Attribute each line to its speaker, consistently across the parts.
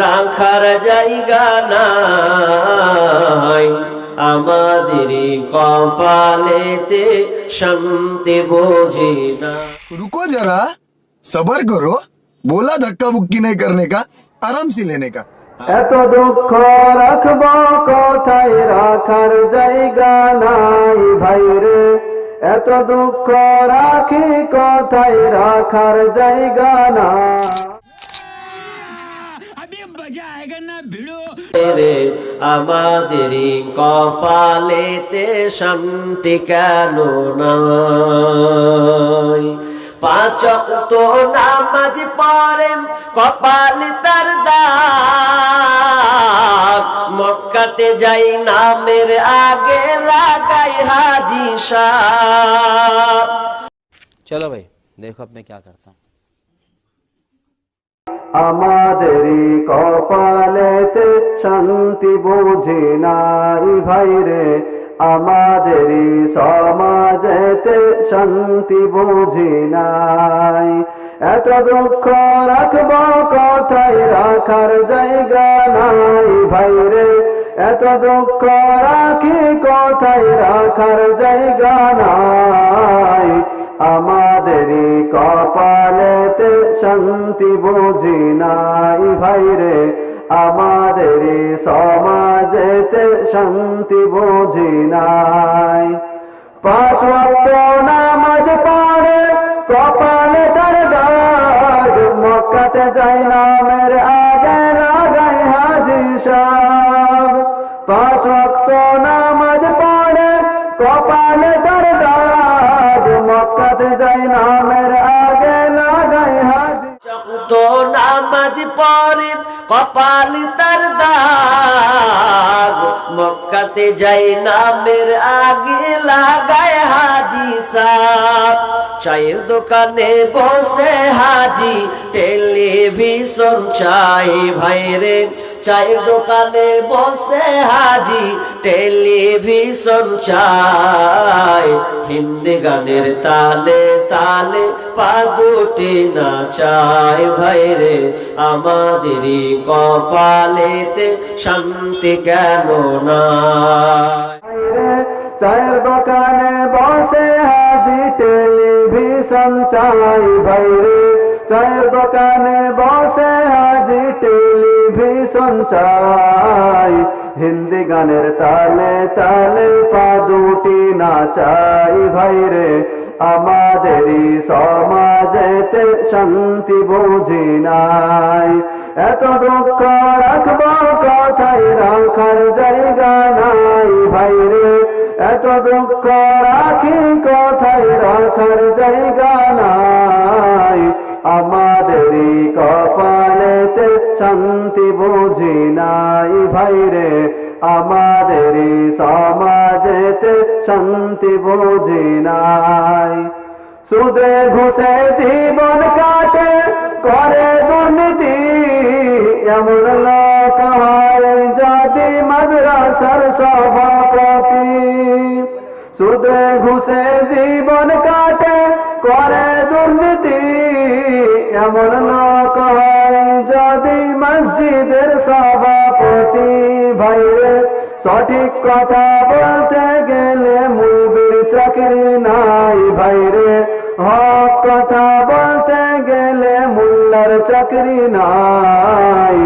Speaker 1: রাখার জায়গা নাই আমাদের কপালেতে শান্তি বোঝে না
Speaker 2: रुको जरा सबर करो बोला धक्का बुक्की नहीं करने का आराम से लेने का
Speaker 3: এত দুঃখ রাখব কোথায় রাখার জায়গা নাই ভাই রে এত দুঃখ রাখি কোথায় রাখার জায়গা নাই
Speaker 1: রে আমাদের কপালেতে শান্তি কেন নাই পাঁচ তো নামাজ পড়ে কপাল তার দাগ মক্কাতে যাই নামের আগে লাগাই হাজি সাহ
Speaker 4: चलो भाई देखो अब मैं क्या करता हूँ
Speaker 3: আমাদেরই কপালেতে শান্তি বুঝি নাই ভাই রে। আমাদেরই সমাজেতে শান্তি বুঝি নাই। এত দুঃখ রাখব কোথায়? রাখার জায়গা নাই ভাই রে। এত দুঃখ রাখি কোথায়? রাখার জায়গা নাই। আমাদেরই কপালেতে শান্তি বুঝি নাই ভাই রে। আমাদেরই সমাজেতে শান্তি বুঝি নাই। পাঁচ ওয়াক্ত নামাজ পড়ে, কপালে তার দাগ, মক্কাতে যাই নামের আগে লাগাই হাজি সাহ পাঁচ ওয়াক্ত নামাজ পড়ে, কপালে তার দাগ মক্কাতে যাই নামের আগে লাগাই হাজি।
Speaker 1: তো নামাজ পড়ে, কপাল তার দাগ। মক্কাতে যাই নামের আগে লাগায় হাজি সাপ চায়ের দোকানে বসে হাজি, টেলিভিশন চাই ভাইরে। চায়ের দোকানে বসে হাজি, টেলিভিশন চাই হিন্দি গানের তালে তালে পা দুটি না চাই ভাইরে আমাদেরই কপালেতে শান্তি কেন না
Speaker 3: চায়ের দোকানে বসে হাজি, টেলিভিশন চাই ভাই রে চায়ের দোকানে বসে হাজি টেলিভিশন চাই। হিন্দি গানের তালে তালে পা দুটি না চাই ভাই রে আমাদেরই সমাজেতে শান্তি বুঝি নাই। এত দুঃখ রাখব কথাই রাখার জায়গা নাই ভাই রে এত দুঃখ রাখি কথাই রাখার জায়গা নাই। আমাদেরই কপালেতে শান্তি বুঝি নাই ভাই রে আমাদেরই সমাজেতে শান্তি বুঝি নাই। সুদে ঘুষে জীবন কাটে, করে দুর্নীতি। এমন লোক যদি মাদ্রাসার সভাপতি। সুদে ঘুষে জীবন কাটে করে দুর্নীতি এমন লোক যদি মসজিদের সভাপতি ভাইরে সঠিক কথা বলতে গেলে মুবির চাকরি নাই ভাইরে। হক কথা বলতে গেলে মুল্লার চাকরি নাই।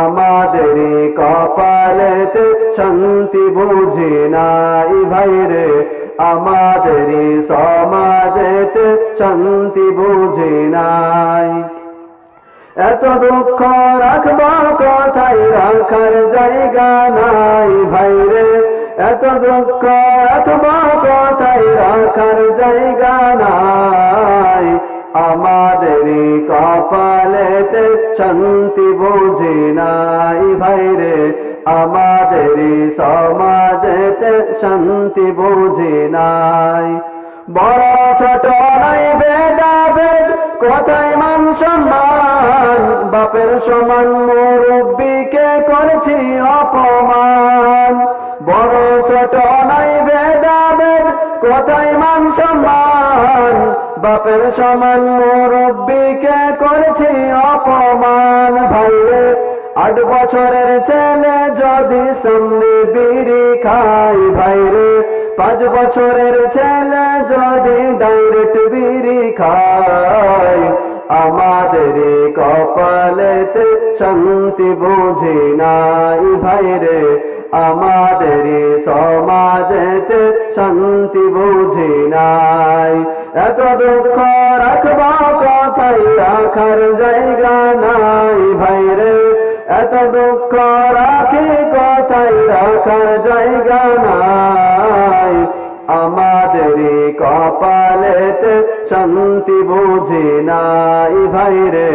Speaker 3: আমাদেরই কপালেতে শান্তি বুঝি নাই ভাইরে আমাদেরই সমাজেতে শান্তি বুঝি নাই। এত দুঃখ রাখব কথাই রাখার জায়গা নাই ভাইরে এত দুঃখ রাখব কথাই রাখার জায়গা নাই। আমাদেরই কপালেতে শান্তি বুঝি নাই ভাইরে আমাদেরই সমাজেতে শান্তি বুঝি নাই। বড় ছোট নাই ভেদাভেদ কোথায় মান সম্মান। বাপের সমান মুরব্বীকে করছি অপমান। বড় ছোট নাই ভেদাভেদ কোথায় মান সম্মান, বাপের সমান মুরব্বীকে করছি অপমান ভাইরে আট বছরের ছেলে যদি সামনে বিড়ি খাই ভাইরে পাঁচ বছরের ছেলে যদি ডাইরেক্ট বিড়ি খাই আমাদের কপালেতে শান্তি বুঝি নাই ভাইরে আমাদের সমাজেতে শান্তি বুঝি নাই। এত দুঃখ রাখবা কথাই রাখার জায়গা নাই ভাইরে এত দুঃখ রাখি কথাই রাখার জায়গা নাই। আমাদের কপালেতে শান্তি বুঝি নাই ভাইরে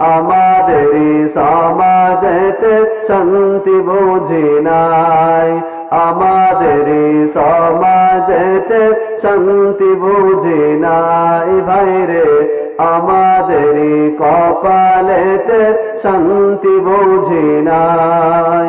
Speaker 3: আমাদের সমাজেতে শান্তি বুঝি নাই। আমাদের সমাজেতে শান্তি বুঝি নাই। ভাইরে আমাদের কপালেতে শান্তি বুঝি নাই।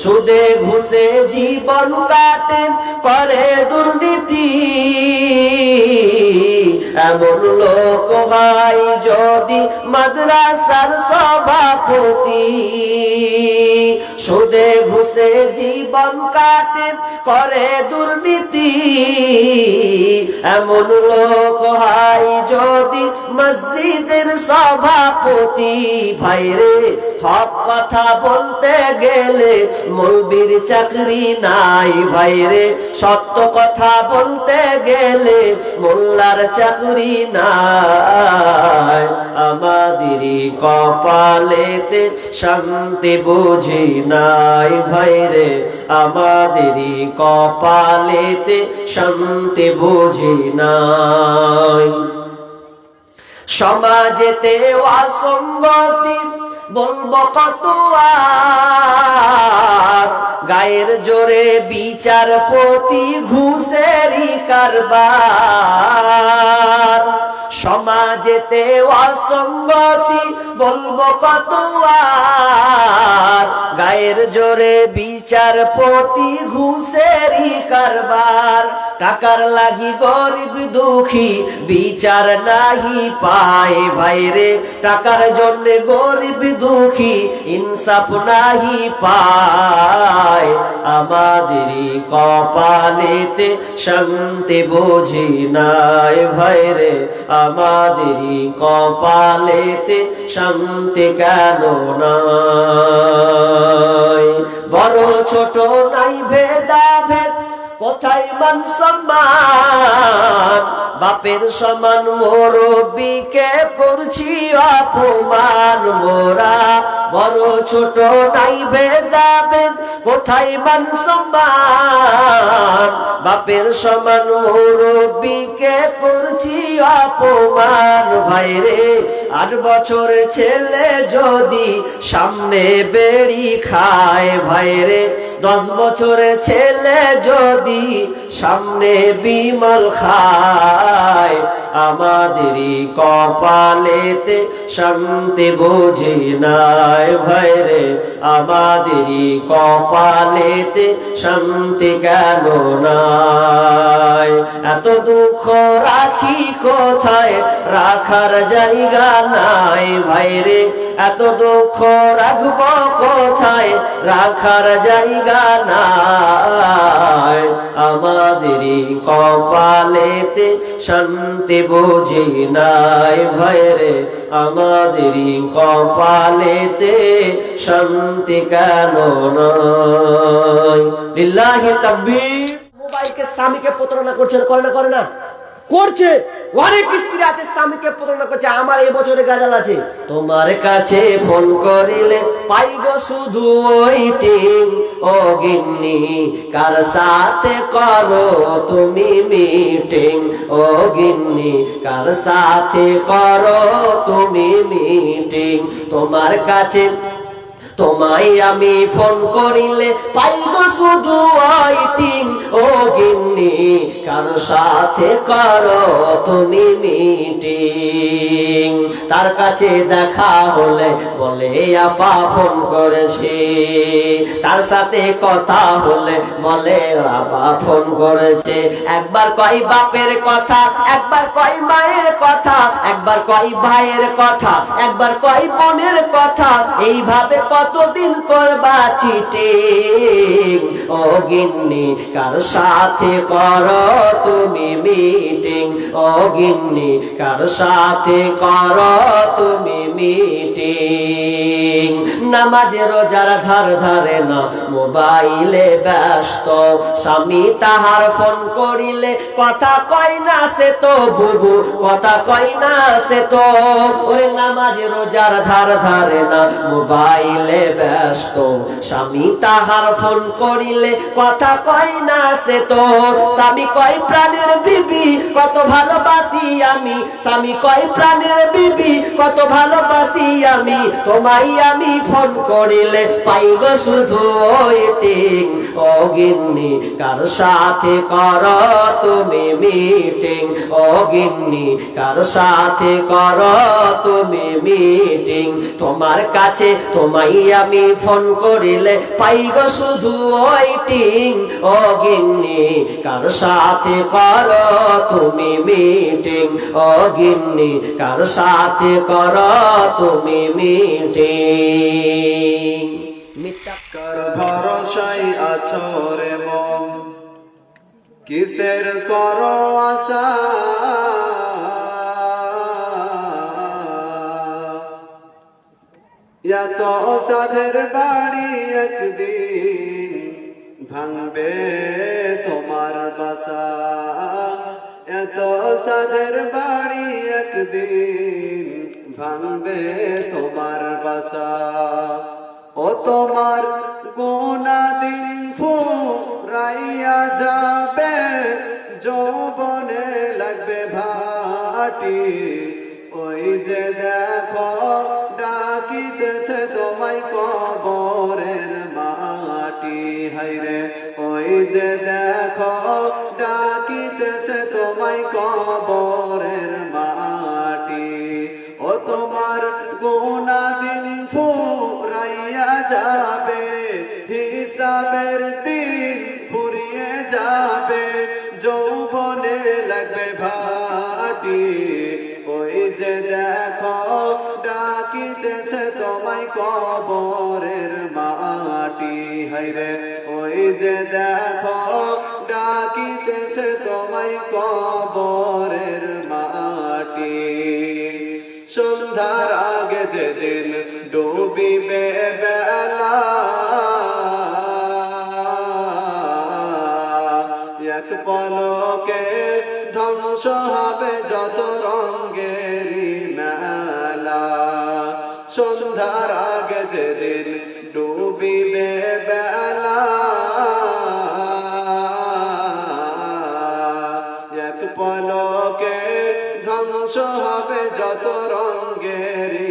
Speaker 1: সুদে ঘুষে জীবন কাতেন করে দুর্নীতি। এমন লোক হয় যদি মাদ্রাসার সভাপতি। সুদে ঘুষে জীবন কাটে, করে দুর্নীতি। এমন লোক হয় যদি মসজিদের সভাপতি। ভাইরে হক কথা বলতে গেলে মৌলবীর চাকরি নাই। ভাইরে সত্য কথা বলতে গেলে মোল্লার চাকরি নাই। আমাদের কপালেতে শান্তি বুঝি নাই ভাইরে আমাদের কপালেতে শান্তি বুঝি নাই। সমাজেতে অসঙ্গতি বলব কত গায়ের জোরে বিচারপতি ঘুষেরই কারবার। সমাজেতে অসঙ্গতি বলব কত গায়ের জোরে বিচারপতি ঘুষেরই কারবার। টাকার লাগি গরিব দুঃখী, বিচার নাহি পায় ভাইরে টাকার জন্য গরিব দুঃখী, ইনসাফ নাহি পায়। আমাদেরই কপালেতে শান্তি বুঝি নাই ভাইরে। আমাদেরই কপালেতে শান্তি কেন নাই? বড় ছোট নাই ভেদা ভেদ কোথায় মান সম্মান? বাপের সমান মোর মোরবিকে করছি অপমান। মোরা বড় ছোট নাই ভেদাভেদ, কোথায় মান সম্মান? বাপের সমান মোর মোরবিকে করছি অপমান। ভাইরে, আট বছরের ছেলে যদি সামনে বেড়ি খায়, ভাইরে দশ বছরের ছেলে যদি সামনে বিমল খায়, আমাদেরই কপালেতে শান্তি বুঝি নাই। ভাইরে আমাদেরই কপালেতে শান্তি কেন নাই? এত দুঃখ রাখি কোথায়? রাখার জায়গা নাই ভাইরে। এত দুঃখ রাখব কোথায়? রাখার জায়গা নাই। আমাদেরই কপালেতে শান্তি বুঝি নাই ভাইরে। আমাদেরই কপালেতে শান্তি কেন নাই? লিল্লাহি তাকবীর। মোবাইলকে স্বামীকে প্রতারণা করছে না, করে না করে না। করছে। অনেক স্ত্রী আছে, স্বামীকে প্রতারণা করছে, আমার এই বছরে গাজাল আছে। তোমার কাছে ফোন করিলে পাইব শুধু ওইটিং ও গিন্নি, কার সাথে করো তুমি মিটিং? ও গিন্নি, কার সাথে করো তুমি মিটিং? তোমার কাছে তোমায় আমি ফোন করিলে পাইব শুধু ওয়াইটিং ও গিন্নি, কার সাথে করো তুমি মিটিং? তার কাছে দেখা হলে বলে, আপা, ফোন করেছে। তার সাথে কথা হলে বলে, আপা, ফোন করেছে। একবার কয় বাপের কথা, একবার কয় মায়ের কথা, একবার কয় ভাইয়ের কথা, একবার কয় বোনের কথা। এইভাবে কতদিন করবা চিটিং ও গিন্নি, কার সাথে কর তুমি মিটিং? ও গিন্নি, কার সাথে কর তুমি মিটিং? নামাজে রোজার ধার ধারে না, মোবাইলে ব্যস্ত। স্বামী তাহার ফোন করিলে, কথা কয় না সে তো বুবু, কথা কয় না সে তো। ওরে নামাজে রোজার ধার ধারে না, মোবাইলে ব্যস্ত। স্বামী তাহার ফোন করিলে কথা কয় না সে তো। স্বামী কয়, প্রাণের বিবি, কত ভালোবাসি আমি। স্বামী কয়, প্রাণের বিবি, কত ভালোবাসি আমি। তোমায় আমি ফোন করিলে পাইব শুধু ওয়েটিং ও কার সাথে কর তুমি মিটিং? ও গিন্নি, কার সাথে কর তুমি মিটিং? তোমার কাছে তোমায় আমি ফোন করিলে পাইব শুধু ওয়েটিং ও গিন্নি, কার সাথে কর তুমি মিটিং? ও গিন্নি, কার সাথে কর তুমি মিটিং? মিথ্যা
Speaker 3: কার ভরসাই আছো রে মন? কিসের কর আশা? এত সাধের বাড়ি একদিন ভাঙবে তোমার বাসা। এত সাধের বাড়ি একদিন ভাঙবে তোমার বাসা। ও তোমার গোনা দিন ফুরাইয়া যাবে, যৌবনে লাগবে ভাটি। ওই যে দেখো যে দেখো, ডাকিতেছে তোমায় কবরের মাটি। ও তোমার গোনা দিন ফুরাইয়া যাবে, হিসাবের দিন ফুরিয়ে যাবে, যৌবনে লাগবে ভাটি। ওই যে দেখো, ডাকিতেছে তোমায় কবরের মাটি। হাইরে যে দেখো, ডাকিতেছে তোমায় কবরের মাটি। সন্ধ্যার আগে যেদিন ডুবিবে বেলা, এক পলকে ধ্বংস হবে যত পলকে ধ্বংস হবে যত রঙ্গেরই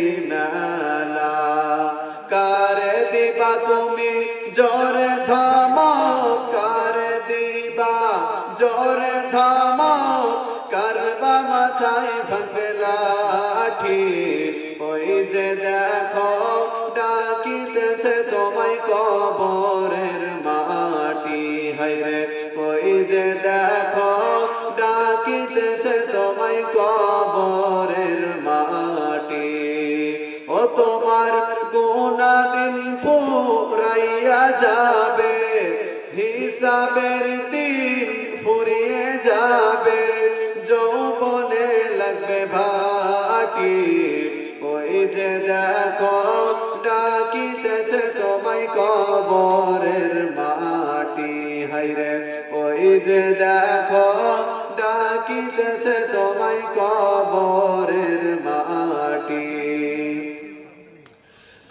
Speaker 3: ফুরাইয়া যাবে, হিসাবের দিন ফুরিয়ে যাবে, যৌবনে লাগবে ভাটি। ওই যে দেখো, ডাকিতেছে তোমায় কবরের মাটি। হাইরে ওই যে দেখো, ডাকিতেছে তোমায় কবরের মাটি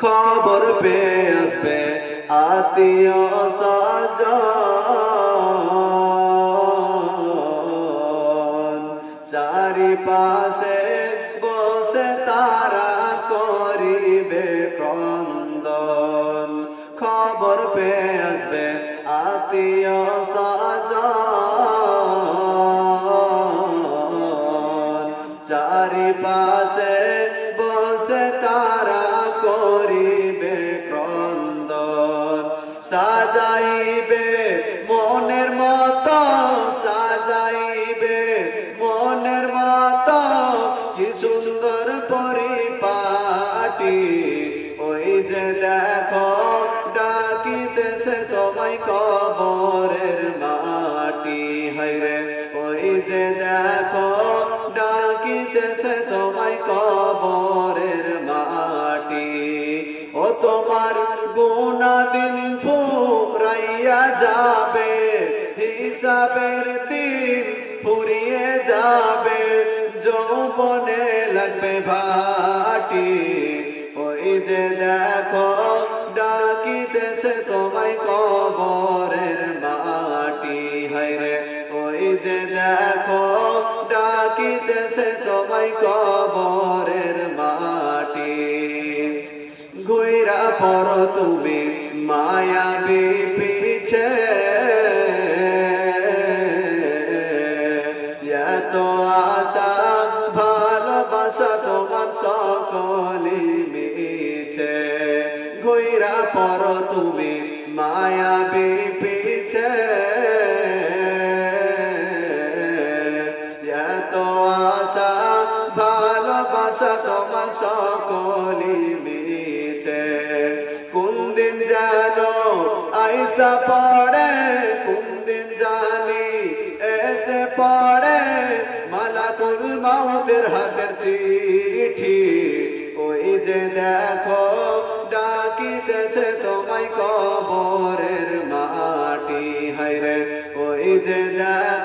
Speaker 3: খবর পেয়ে আসবে আত্মীয় স্বজন। চারিপাশে বসে তারা করিবে ডাকিতেছে তোমায় কবরের মাটি। হাইরে ওই যে দেখো, ডাকিতেছে তোমায় কবরের মাটি। ও তোমার গুনা দিন ফুরাইয়া যাবে, হিসাবের দিন ফুরিয়ে যাবে, যৌবনে লাগবে ভাটি। ওই যে দেখো ডাকিতেছে তোমায় কবরের মাটি। হাইরে ওই যে দেখো, ডাকিতেছে তোমায় কবরের মাটি। ঘুইরা পর তুমি সকলি মিছে। কোন দিন যেন আইসা পড়ে? কোন দিন জানি, এসে পড়ে? মালাকুল মাউদের হাতের চিঠি। ওই যে দেখো, ডাকিতেছে তোমায় কবরের মাটি। হাইরে ওই যে দেখো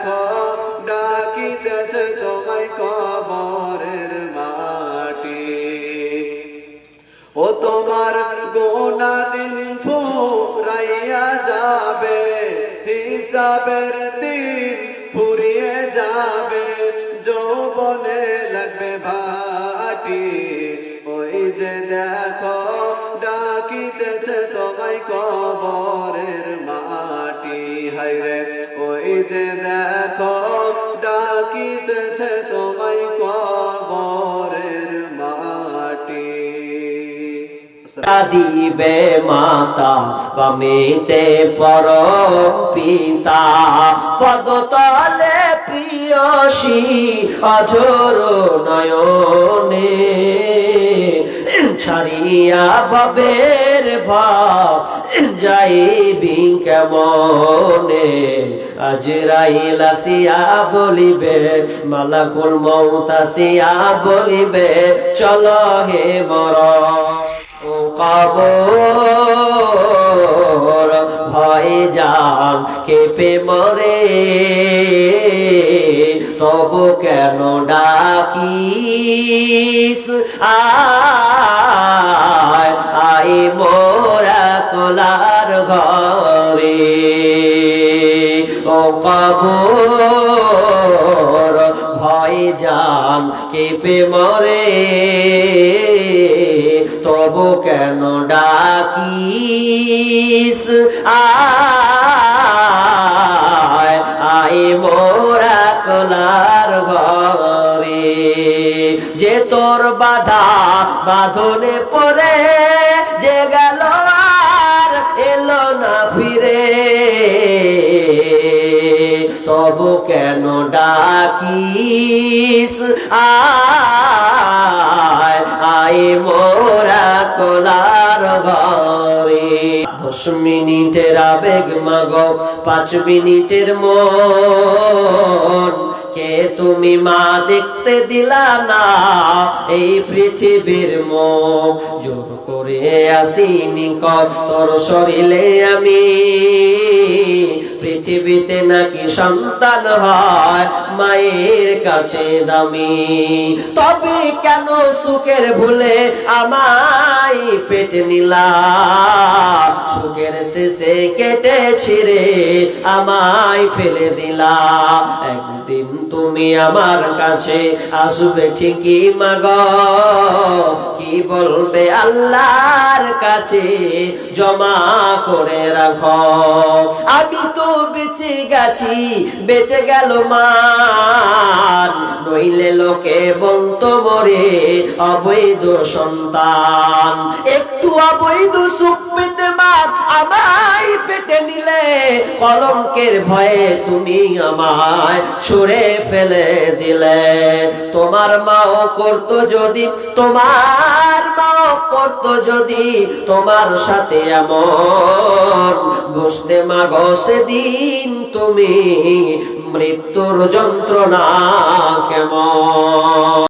Speaker 3: তোমার গোনা দিন ফুরাইয়া যাবে, হিসাবের দিন ফুরিয়ে যাবে, যৌবনে লাগবে ভাটি। ওই যে দেখো, ডাকিতেছে তোমায় কবরের মাটি। হাইরে ওই যে দেখো, ডাকিতেছে তোমায়
Speaker 1: দিবে মাতা, বামিতে পর পিতা পদতলে প্রিয়সী অঝোর নয়নে, ছাড়িয়া ভবের ভাব যাইবি কেমনে? আজরাইল আসিয়া বলিবে, মালাকুল মৌত আসিয়া বলিবে, চল হে মর ও কবর, ভয় যান কেঁপে মরে। তবু কেন ডাকিস? আই মোরা কলার ঘরে। ও কবর, ভয় যান কেঁপে মরে। তবু কেন ডাকিস? আয় মোরা কলার ঘরে। যে তোর বাধা বাঁধনে পরে যে গেল আর এলো না ফিরে। তবু কেন ডাকিস? আয় আয় মোরা কলার ঘরে। দশ মিনিটের আবেগ মাগ, পাঁচ মিনিটের মন। কে তুমি মা দেখতে দিলা না এই পৃথিবীর মুখ জোর করে আসিনি কত তোর শরীরে আমি পৃথিবীতে নাকি সন্তান হয় মায়ের কাছে দামি। তবে কেন সুখের ভুলে আমায় পেটে নিলা? সুখের শেষে কেটে ছিঁড়ে আমায় ফেলে দিলা। একদিন তুমি আমার কাছে আসবে ঠিকই মাগ। কি বলবে আল্লাহর কাছে? জমা করে রাখো। আমি তো বেঁচে গেছি বেঁচে গেল মান নইলে লোকে বলতো মরে অবৈধ সন্তান। একটু অবৈধ সুখ কলঙ্কের ভয়ে তুমি আমায় ছুঁড়ে ফেলে দিলে। তোমার মাও করতো যদি, তোমার মাও করতো যদি, তোমার সাথে এমন বসতে মাগো সেদিন তুমি মৃত্যুর যন্ত্রণা কেমন?